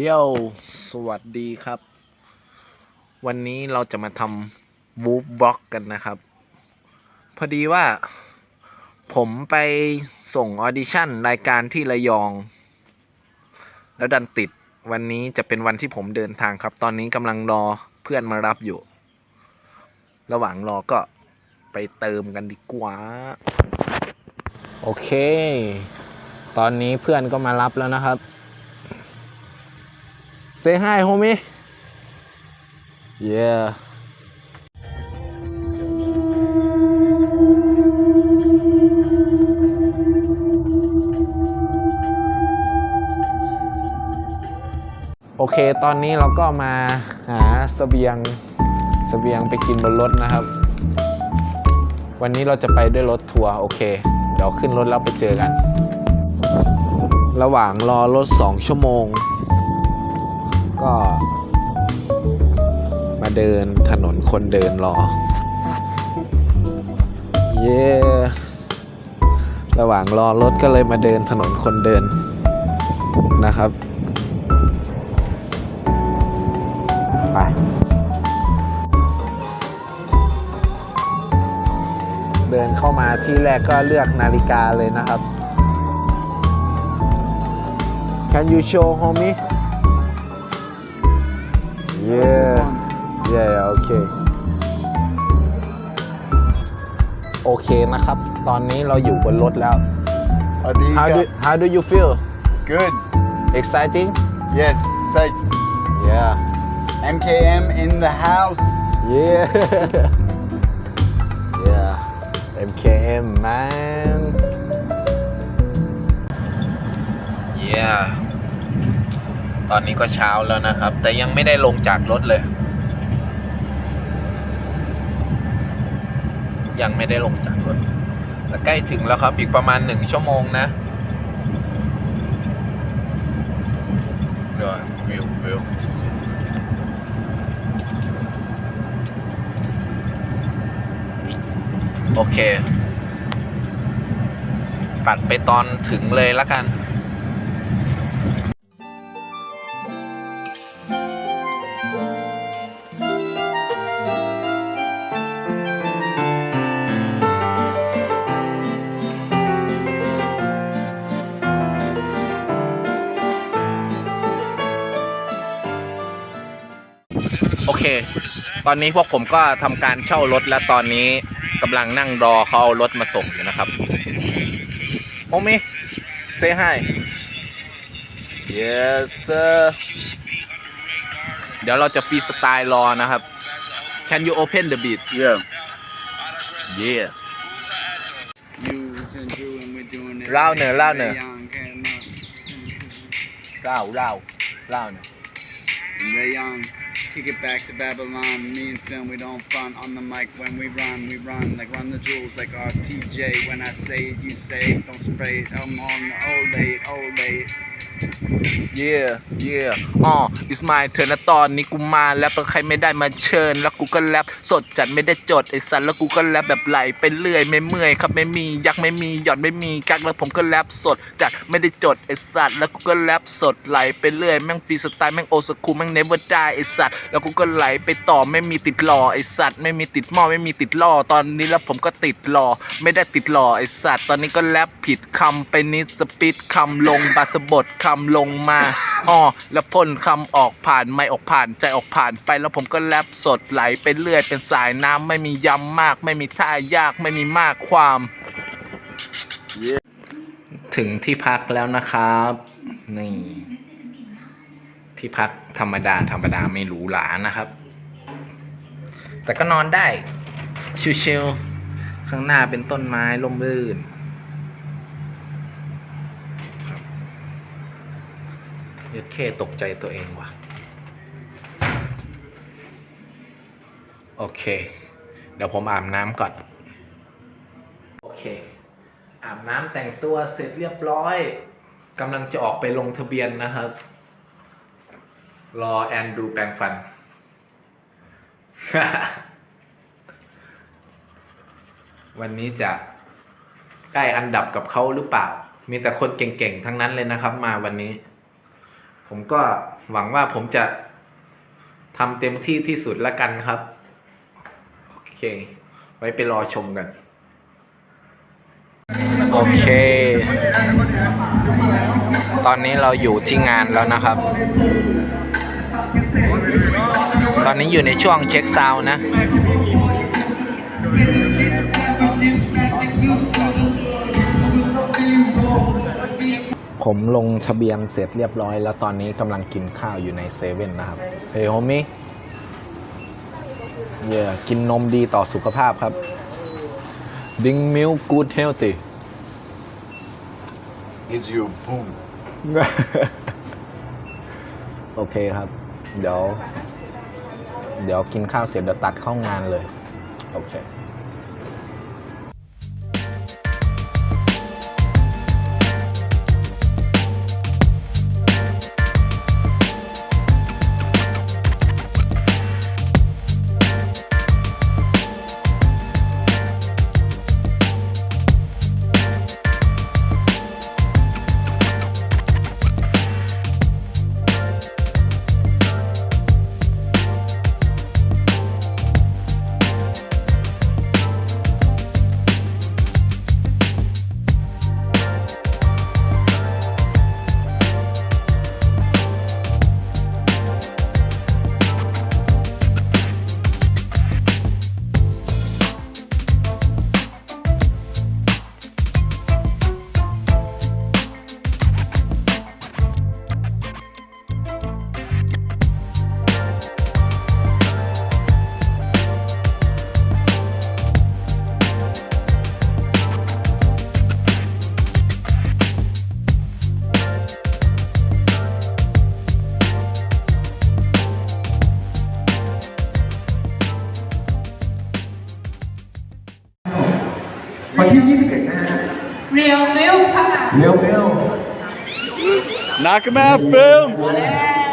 เย้สวัสดีครับ วันนี้เราจะมาทำวูฟบล็อกกันนะครับ พอดีว่า ผมไปส่งออดิชั่นรายการที่ระยอง แล้วดันติดวันนี้จะเป็นวันที่ผมเดินทางครับ ตอนนี้กำลังรอเพื่อนมารับอยู่ ระหว่างรอก็ไปเติมกันดีกว่า โอเค ตอนนี้เพื่อนก็มารับแล้วนะครับ Say hi, homie. Yeah. โอเค ตอนนี้เราก็มาหาสเสบียงสเสบียงไปกินบนรถนะครับ วันนี้เราจะไปด้วยรถทัวร์โอเค เดี๋ยวขึ้นรถแล้วไปเจอกัน ระหว่างรอรถ 2 ชั่วโมง ก็ มาเดินถนนคนเดินรอ เย้ระหว่างรอรถก็เลยมาเดินถนนคนเดินนะครับไปเดินเข้ามาที่แรกก็เลือกนาฬิกาเลยนะครับ Can you show homie Yeah Yeah yeah okay โอเคนะครับ ตอนนี้เราอยู่บนรถแล้ว How do you How do go? How do you feel Good. Exciting Yes. Say Yeah MKM in the house. Yeah Yeah MKM man Yeah ตอนนี้ก็เช้าแล้วนะครับ แต่ยังไม่ได้ลงจากรถเลย ยังไม่ได้ลงจากรถแต่ใกล้ถึงแล้วครับ อีกประมาณหนึ่งชั่วโมงนะเดี๋ยววิววิวโอเค ตัดไปตอนถึงเลยละกัน ตอนนี้พวกผมก็ทำการเช่ารถและตอนนี้กำลังนั่งรอเขาเอารถมาส่งอยู่นะครับโอมิ say hi yes sir เดี๋ยวเราจะฟรีสไตล์รอนะครับ can you open the beat Yeah. yeah You can do and we're doing it. Louder, louder. Rayon came up. เล่าเล่าเล่าหน่อย Rayon, kick it back to Babylon. Me and Film, we don't front on the mic when we run. We run like run the jewels like RTJ. When I say it, you say it. Don't spray it. I'm on the old late, yeah yeah อ๋อ it's my turn แล้วตอนนี้กูมาแล้วเป็นใครไม่ได้มาเชิญ แล้วกูก็แรปสดจัดไม่ได้จดไอ้สันแล้วกูก็แรปแบบไหลไปเรื่อยไม่เมื่อยครับไม่มียักษ์ไม่มีหยอดไม่มีกักแล้วผมก็แรปสดจัดไม่ได้จดไอ้สัตว์แล้วกูก็แรปสดไหลไปเรื่อยแม่งฟรีสไตล์แม่งโอสคูแม่งเนเวอร์ได้ไอ้สัตว์แล้วกูก็ไหลไปต่อไม่มีติดหล่อไอ้สัตว์ไม่มีติดหม้อไม่มีติดล่อตอนนี้แล้วผมก็ติดหล่อไม่ได้ติดหล่อไอ้สัตว์ตอนนี้ก็แรปผิดคำไปนิดสปีดคำลงบาสบทคคำลงมาอ๋อแล้วพ่นคำออกผ่านไม่ออกผ่านใจออกผ่านไปแล้วผมก็แรปสดไหลไปเรื่อยเป็นสายน้ำไม่มีย้ำมาก ไม่มีท่ายากไม่มีมากความ Yeah. ถึงที่พักแล้วนะครับนี่ที่พักธรรมดาธรรมดาไม่หรูหรานะครับ แต่ก็นอนได้ชิวๆข้างหน้าเป็นต้นไม้ร่มรื่นครับ เย็ดเคตกใจตัวเองว่ะ โอเค เดี๋ยวผมอาบน้ำก่อน โอเค อาบน้ำแต่งตัวเสร็จเรียบร้อยกำลังจะออกไปลงทะเบียนนะครับ รอแอนดูแปรงฟัน วันนี้จะได้อันดับกับเขาหรือเปล่า มีแต่คนเก่งๆ ทั้งนั้นเลยนะครับมาวันนี้ ผมก็หวังว่าผมจะทำเต็มที่ที่สุดละกันครับ โอเค ไว้ไปรอชมกัน โอเค ตอนนี้เราอยู่ที่งานแล้วนะครับ ตอนนี้อยู่ในช่วงเช็คซาวน์นะ ผมลงทะเบียนเสร็จเรียบร้อย แล้วตอนนี้กำลังกินข้าวอยู่ในเซเว่นนะครับเฮ้ยโฮมี่เย่กินนมดีต่อสุขภาพครับ ดิงมิลกูดเฮลตี้ gives you a boom. โอเคครับ เดี๋ยว เดี๋ยวกินข้าวเสร็จเดี๋ยวตัดเข้างานเลย โอเค Knock him out, Phil.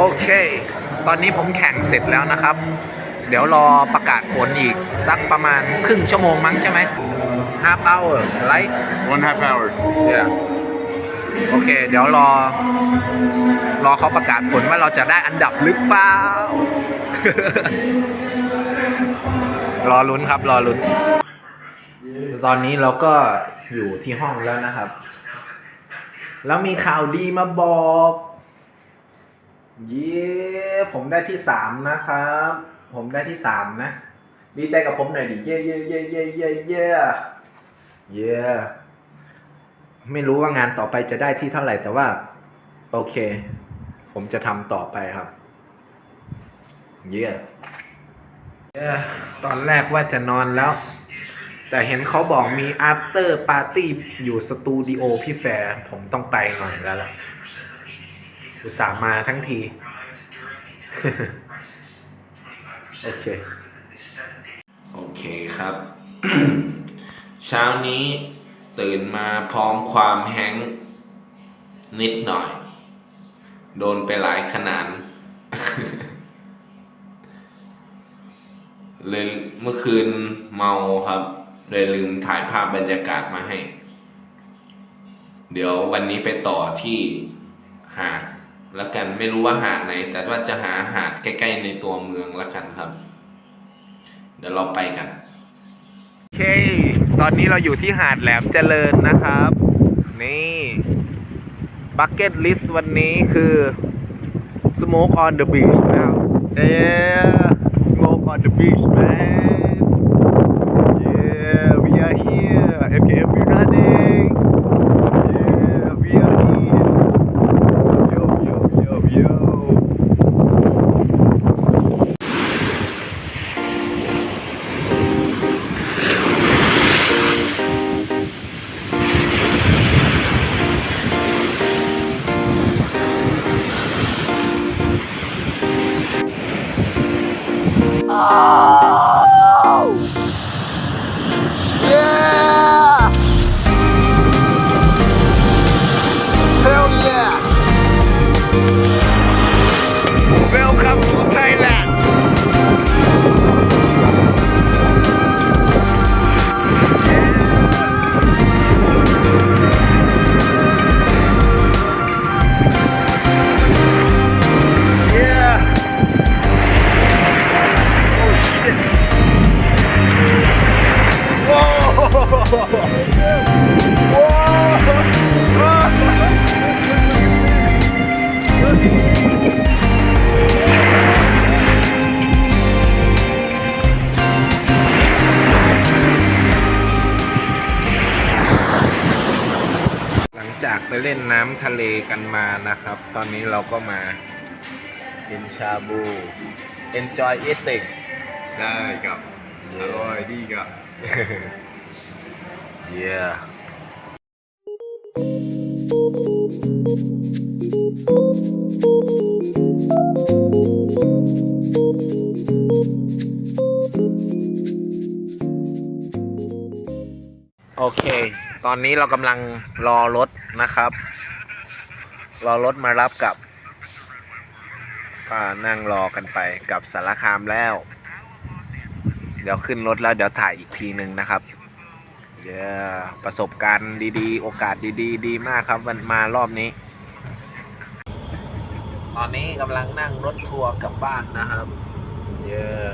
โอเค ตอนนี้ผมแข่งเสร็จแล้วนะครับ เดี๋ยวรอประกาศผลอีกสักประมาณครึ่งชั่วโมงมั้งใช่ไหม half hour right One half hour. yeah โอเค เดี๋ยวรอ รอเขาประกาศผลว่าเราจะได้อันดับหรือเปล่า รอลุ้นครับ รอลุ้น ตอนนี้เราก็อยู่ที่ห้องแล้วนะครับ แล้วมีข่าวดีมาบอก เย้ผมได้ที่สามนะครับ ผมได้ที่สามนะ ดีใจกับผมหน่อยดิเย้เย้เย้เย้เย้เย้เย้ไม่รู้ว่างานต่อไปจะได้ที่เท่าไหร่แต่ว่า โอเค ผมจะทำต่อไปครับเย่เย่ตอนแรกว่าจะนอนแล้ว แต่เห็นเขาบอกมี after party อยู่สตูดิโอพี่แฟร์ผมต้องไปหน่อยแล้วล่ะ อุตส่าห์มาทั้งที โอเค โอเคครับ เช้านี้ตื่นมาพร้อมความแห้งก์นิดหน่อย โดนไปหลายขนาดเลยเมื่อคืนเมาครับ เลยลืมถ่ายภาพบรรยากาศมาให้ เดี๋ยววันนี้ไปต่อที่หาดแล้วกันไม่รู้ว่าหาดไหน แต่ว่าจะหาหาดใกล้ๆในตัวเมืองล้วกันครับ เดี๋ยวเราไปกัน โอเค ตอนนี้เราอยู่ที่หาดแหลมเจริญนะครับ นี่บักเก็ตลิสต์วันนี้คือ smoke on the beach นะครับ yeah smoke on the beach man Oh! เล่นน้ำทะเลกันมานะครับ ตอนนี้เราก็มากินชาบู enjoy eating ได้ครับ อร่อยดีครับ yeah โอเค ตอนนี้เรากำลังรอรถ นะครับรอรถมารับกับก็นั่งรอกันไปกับสารคามแล้ว เดี๋ยวขึ้นรถแล้วเดี๋ยวถ่ายอีกทีหนึ่งนะครับเดี๋ยวประสบการณ์ดีๆ โอกาสดีๆ ดีมากครับมันมารอบนี้ ตอนนี้กำลังนั่งรถทัวร์กลับบ้านนะครับเยอะ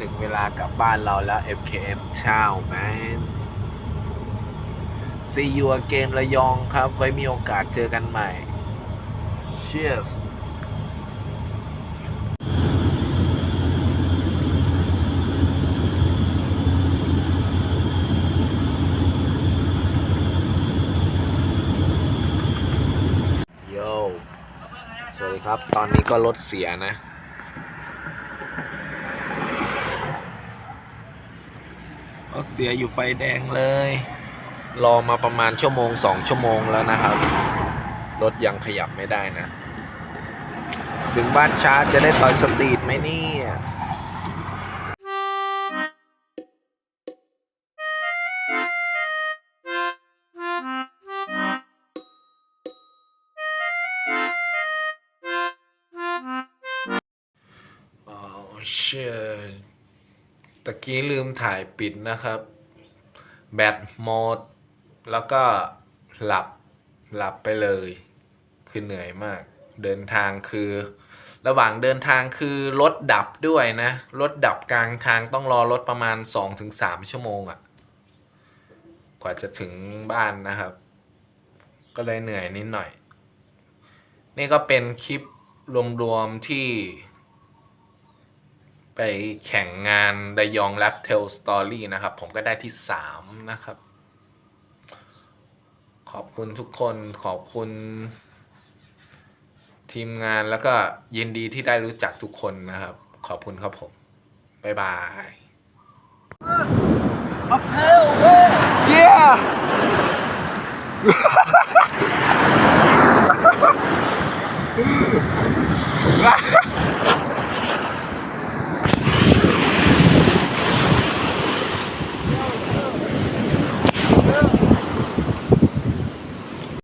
ถึงเวลากลับบ้านเราแล้ว MKM เช้าแมน See you again ระยองครับ ไว้มีโอกาสเจอกันใหม่ Cheers โยสวัสดีครับ ตอนนี้ก็รถเสียนะ รถเสียอยู่ไฟแดงเลย รอมาประมาณชั่วโมงสองชั่วโมงแล้วนะครับ รถยังขยับไม่ได้นะ ถึงบ้านช้าจะได้ต่อยสตรีทไหมเนี่ยอ๋อเชื่อตะกี้ลืมถ่ายปิดนะครับ แบตหมด แล้วก็หลับหลับไปเลย คือเหนื่อยมาก เดินทางคือ ระหว่างเดินทางคือรถดับด้วยนะรถดับกลางทางต้องรอรถประมาณ2-3ชั่วโมงอะ่ะ กว่าจะถึงบ้านนะครับ ก็เลยเหนื่อยนิดหน่อย นี่ก็เป็นคลิปรวมๆที่ ไปแข่งงานไดยองแรปเทลสตอรี่นะครับ ผมก็ได้ที่สามนะครับ ขอบคุณทุกคนขอบคุณ ทีมงานแล้วก็ยินดีที่ได้รู้จักทุกคนนะครับ ขอบคุณครับผม บ๊ายบาย Yeah!